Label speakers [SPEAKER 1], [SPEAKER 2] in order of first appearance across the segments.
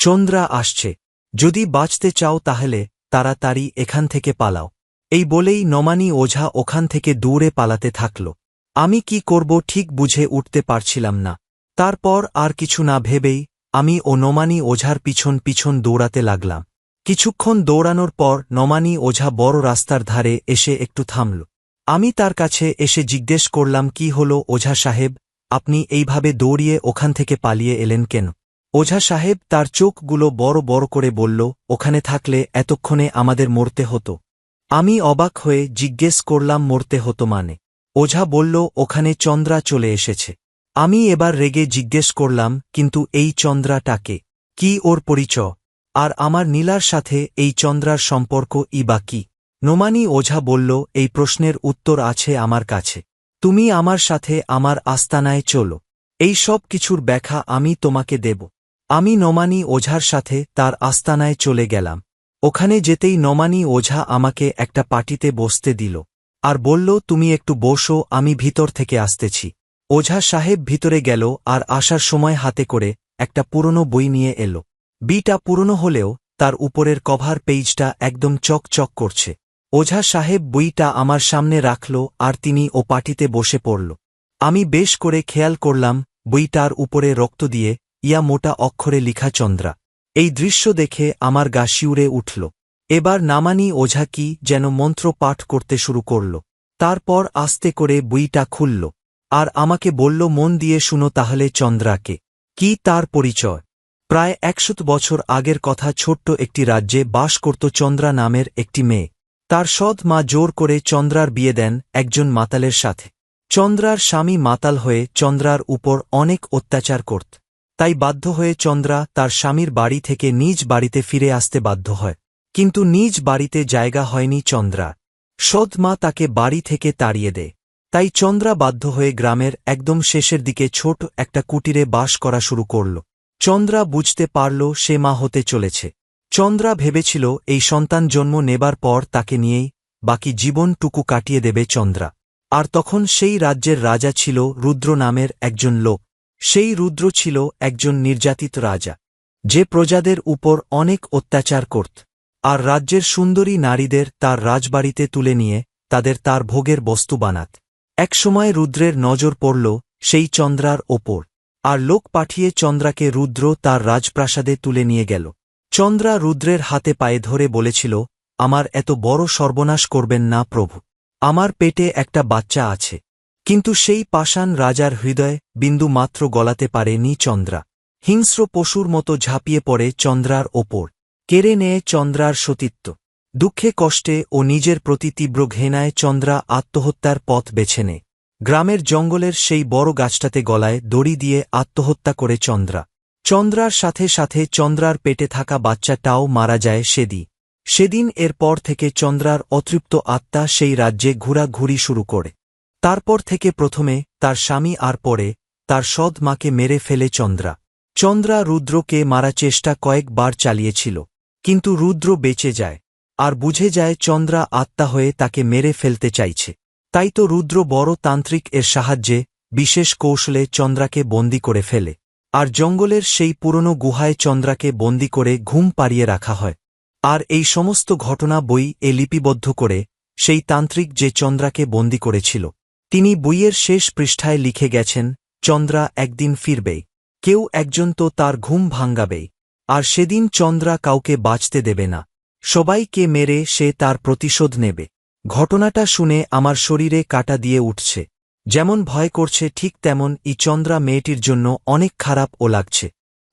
[SPEAKER 1] চন্দ্রা আসছে। যদি বাঁচতে চাও তাহলে তাড়াতাড়ি এখান থেকে পালাও। এই বলেই নমানি ওঝা ওখান থেকে দূরে পালাতে থাকল। আমি কি করব ঠিক বুঝে উঠতে পারছিলাম না। তারপর আর কিছু না ভেবেই আমি ও নমানি ওঝার পিছন পিছন দৌড়াতে লাগলাম। কিছুক্ষণ দৌড়ানোর পর নমানি ওঝা বড় রাস্তার ধারে এসে একটু থামল। আমি তার কাছে এসে জিজ্ঞেস করলাম, কি হল ওঝা সাহেব? আপনি এইভাবে দৌড়িয়ে ওখান থেকে পালিয়ে এলেন কেন? ওঝা সাহেব তার চোখগুলো বড় বড় করে বলল, ওখানে থাকলে এতক্ষণে আমাদের মরতে হতো। আমি অবাক হয়ে জিজ্ঞেস করলাম, মরতে হতো মানে? ওঝা বলল, ওখানে চন্দ্রা চলে এসেছে। আমি এবার রেগে জিজ্ঞেস করলাম, কিন্তু এই চন্দ্রাটাকে কি ওর পরিচয়? আর আমার নীলার সাথে এই চন্দ্রার সম্পর্ক ই বা কি? নোমানি ওঝা বলল, এই প্রশ্নের উত্তর আছে আমার কাছে। তুমি আমার সাথে আমার আস্তানায় চলো। এই সব কিছুর ব্যাখ্যা আমি তোমাকে দেব। আমি নমানি ওঝার সাথে তার আস্তানায় চলে গেলাম। ওখানে যেতেই নমানি ওঝা আমাকে একটা পার্টিতে বসতে দিল, আর বলল, তুমি একটু বসো, আমি ভিতর থেকে আসতেছি। ওঝা সাহেব ভিতরে গেল, আর আসার সময় হাতে করে একটা পুরনো বই নিয়ে এলো। বিটা পুরনো হলেও তার উপরের কভার পেজটা একদম চক চক করছে। ওঝা সাহেব বইটা আমার সামনে রাখল, আর তিনি ও পাটিতে বসে পড়ল। আমি বেশ করে খেয়াল করলাম, বইটার উপরে রক্ত দিয়ে ইয়া মোটা অক্ষরে লিখা চন্দ্রা। এই দৃশ্য দেখে আমার গা শিউরে উঠল। এবার নামানি ওঝা কি যেন মন্ত্র পাঠ করতে শুরু করল। তারপর আস্তে করে বইটা খুলল। আর আমাকে বলল, মন দিয়ে শুনো তাহলে চন্দ্রাকে। কি তার পরিচয়? প্রায় একশত বছর আগের কথা ছোট্ট একটি রাজ্যে বাস করত চন্দ্রা নামের একটি মেয়ে। তার সৎ মা জোর করে চন্দ্রার বিয়ে দেন একজন মাতালের সাথে। চন্দ্রার স্বামী মাতাল হয়ে চন্দ্রার উপর অনেক অত্যাচার করত। তাই বাধ্য হয়ে চন্দ্রা তার স্বামীর বাড়ি থেকে নিজ বাড়িতে ফিরে আসতে বাধ্য হয়। কিন্তু নিজ বাড়িতে জায়গা হয়নি চন্দ্রা। সৎ মা তাকে বাড়ি থেকে তাড়িয়ে দেয়। তাই চন্দ্রা বাধ্য হয়ে গ্রামের একদম শেষের দিকে ছোট একটা কুটিরে বাস করা শুরু করল। চন্দ্রা বুঝতে পারল সে মা হতে চলেছে। চন্দ্রা ভেবেছিল এই সন্তান জন্ম নেবার পর তাকে নিয়েই বাকি জীবনটুকু কাটিয়ে দেবে চন্দ্রা। আর তখন সেই রাজ্যের রাজা ছিল রুদ্র নামের একজন লোক। সেই রুদ্র ছিল একজন নির্যাতিত রাজা, যে প্রজাদের উপর অনেক অত্যাচার করত, আর রাজ্যের সুন্দরী নারীদের তার রাজবাড়িতে তুলে নিয়ে তাদের তার ভোগের বস্তু বানাত। একসময় রুদ্রের নজর পড়ল সেই চন্দ্রার ওপর, আর লোক পাঠিয়ে চন্দ্রাকে রুদ্র তার রাজপ্রাসাদে তুলে নিয়ে গেল। চন্দ্রা রুদ্রের হাতে পায়ে ধরে বলেছিল, আমার এত বড় সর্বনাশ করবেন না প্রভু, আমার পেটে একটা বাচ্চা আছে কিন্তু সেই পাষাণ রাজার হৃদয় বিন্দু মাত্র গলাতে পারেনি চন্দ্রা। হিংস্র পশুর মতো ঝাঁপিয়ে পড়ে চন্দ্রার ওপর। কেড়ে নেয় চন্দ্রার সতীত্ব। দুঃখে কষ্টে ও নিজের প্রতি তীব্র ঘেনায় চন্দ্রা আত্মহত্যার পথ বেছে নেয়। গ্রামের জঙ্গলের সেই বড় গাছটাতে গলায় দড়ি দিয়ে আত্মহত্যা করে চন্দ্রা। চন্দ্রার সাথে সাথে চন্দ্রার পেটে থাকা বাচ্চাটাও মারা যায় সেদি সেদিন এরপর থেকে চন্দ্রার অতৃপ্ত আত্মা সেই রাজ্যে ঘোরাঘুরি শুরু করে। তারপর থেকে প্রথমে, তার স্বামী আর পরে, তার সৎ মাকে মেরে ফেলে চন্দ্রা। চন্দ্রা রুদ্রকে মারা চেষ্টা কয়েকবার চালিয়েছিল। কিন্তু রুদ্র বেঁচে যায়। আর বুঝে যায় চন্দ্রা আত্মা হয়ে তাকে মেরে ফেলতে চাইছে। তাই তো রুদ্র বড় তান্ত্রিক এর সাহায্যে, বিশেষ কৌশলে চন্দ্রাকে বন্দি করে ফেলে। আর জঙ্গলের সেই পুরনো গুহায় চন্দ্রাকে বন্দি করে ঘুম পাড়িয়ে রাখা হয়। আর এই সমস্ত ঘটনা বই এ লিপিবদ্ধ করে, সেই তান্ত্রিক যে চন্দ্রাকে বন্দি করেছিল তিনি বইয়ের শেষ পৃষ্ঠায় লিখে গেছেন, চন্দ্রা একদিন ফিরবেই কেউ একজন তো তার ঘুম ভাঙ্গাবেই আর সেদিন চন্দ্রা কাউকে বাঁচতে দেবে না সবাইকে মেরে সে তার প্রতিশোধ নেবে। ঘটনাটা শুনে আমার শরীরে কাটা দিয়ে উঠছে, যেমন ভয় করছে ঠিক তেমন ই চন্দ্রা মেয়েটির জন্য অনেক খারাপ ও লাগছে।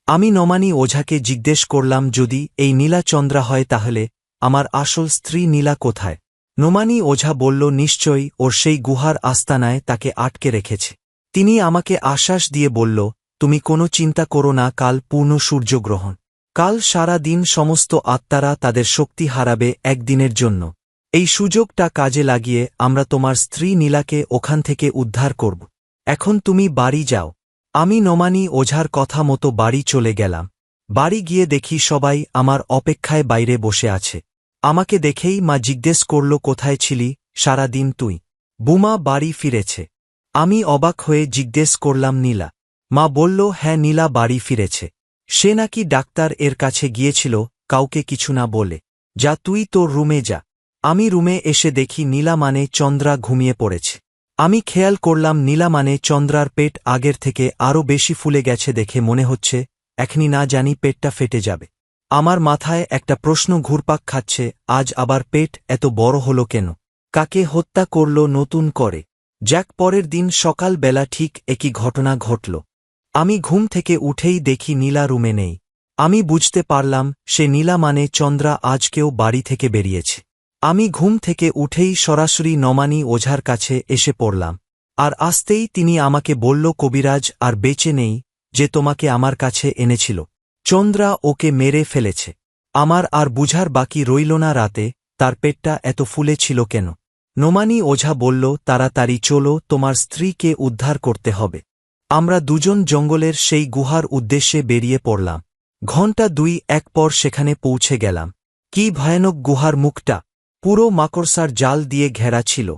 [SPEAKER 1] আমি নমানি ওঝাকে জিজ্ঞেস করলাম, যদি এই নীলা চন্দ্রা হয় তাহলে, আমার আসল স্ত্রী নীলা কোথায়? নোমানি ওঝা বলল, নিশ্চয়ই ওর সেই গুহার আস্তানায় তাকে আটকে রেখেছে। তিনি আমাকে আশ্বাস দিয়ে বলল, তুমি কোনো চিন্তা করো না, কাল পূর্ণ সূর্যগ্রহণ। কাল সারা দিন সমস্ত আত্মারা তাদের শক্তি হারাবে একদিনের জন্য। এই সুযোগটা কাজে লাগিয়ে আমরা তোমার স্ত্রী নীলাকে ওখান থেকে উদ্ধার করব। এখন তুমি বাড়ি যাও আমি নমানি ওঝার কথা মতো বাড়ি চলে গেলাম। বাড়ি গিয়ে দেখি সবাই আমার অপেক্ষায় বাইরে বসে আছে। আমাকে দেখেই মা জিজ্ঞেস করল, কোথায় ছিলি? সারা দিন তুই? বুমা, বাড়ি ফিরেছে। আমি অবাক হয়ে জিজ্ঞেস করলাম, নীলা? মা বলল হ্যাঁ নীলা বাড়ি ফিরেছে। সে নাকি ডাক্তার এর কাছে গিয়েছিল, কাউকে কিছু না বলে। যা, তুই তোর রুমে যা। আমি রুমে এসে দেখি, নীলা মানে চন্দ্রা ঘুমিয়ে পড়েছে। আমি খেয়াল করলাম, নীলা মানে চন্দ্রার পেট আগের থেকে আরও বেশি ফুলে গেছে দেখে মনে হচ্ছে এখনি না জানি পেটটা ফেটে যাবে। আমার মাথায় একটা প্রশ্ন ঘুরপাক খাচ্ছে, আজ আবার পেট এত বড় হলো কেন? কাকে হত্যা করল, নতুন করে? জ্যাক পরের দিন সকাল বেলা ঠিক একই ঘটনা ঘটল। আমি ঘুম থেকে উঠেই দেখি নীলা রুমে নেই। আমি বুঝতে পারলাম, সে নীলা মানে চন্দ্রা আজকেও বাড়ি থেকে বেরিয়েছে। আমি ঘুম থেকে উঠেই সরাসরি নমানি ওঝার কাছে এসে পড়লাম। আর আসতেই তিনি আমাকে বলল, কবিরাজ, আর বেঁচে নেই, যে তোমাকে আমার কাছে এনেছিল। চন্দ্রা ওকে মেরে ফেলেছে। আমার আর বুঝার বাকি রইল না রাতে, তার পেটটা এত ফুলে ছিল কেন? নোমানি ওঝা বলল, তাড়াতাড়ি চলো, তোমার স্ত্রীকে উদ্ধার করতে হবে। আমরা দুজন জঙ্গলের সেই গুহার উদ্দেশ্যে বেরিয়ে পড়লাম। ঘণ্টা দুই এক পর সেখানে পৌঁছে গেলাম। কি ভয়ানক গুহার মুখটা! পুরো মাকড়সার জাল দিয়ে ঘেরা ছিল।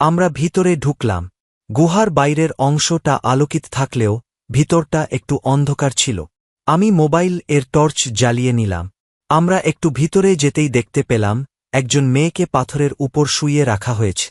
[SPEAKER 1] আমরা ভিতরে ঢুকলাম। গুহার বাইরের অংশটা আলোকিত থাকলেও ভিতরটা একটু অন্ধকার ছিল। আমি মোবাইল এর টর্চ জ্বালিয়ে নিলাম। আমরা একটু ভিতরে যেতেই দেখতে পেলাম, একজন মেয়েকে পাথরের উপর শুইয়ে রাখা হয়েছে।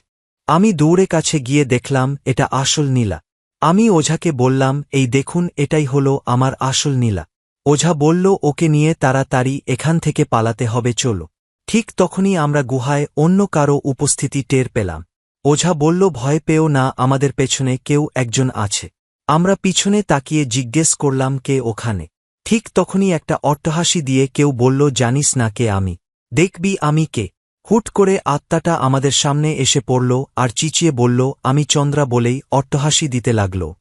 [SPEAKER 1] আমি দৌড়ে কাছে গিয়ে দেখলাম, এটা আসল নীলা। আমি ওঝাকে বললাম, এই দেখুন, এটাই হল আমার আসল নীলা। ওঝা বলল, ওকে নিয়ে তাড়াতাড়ি এখান থেকে পালাতে হবে, চলো। ঠিক তখনই আমরা গুহায় অন্য কারও উপস্থিতি টের পেলাম। ওঝা বলল, ভয় পেও না, আমাদের পেছনে কেউ একজন আছে। আমরা পিছনে তাকিয়ে জিজ্ঞেস করলাম, কে ওখানে? ঠিক তখনই একটা অট্টহাসি দিয়ে কেউ বলল, জানিস না কে আমি? দেখবি আমি কে? হুট করে আত্মাটা আমাদের সামনে এসে পড়ল আর চিচিয়ে বলল, আমি চন্দ্রা বলেই অট্টহাসি দিতে লাগল।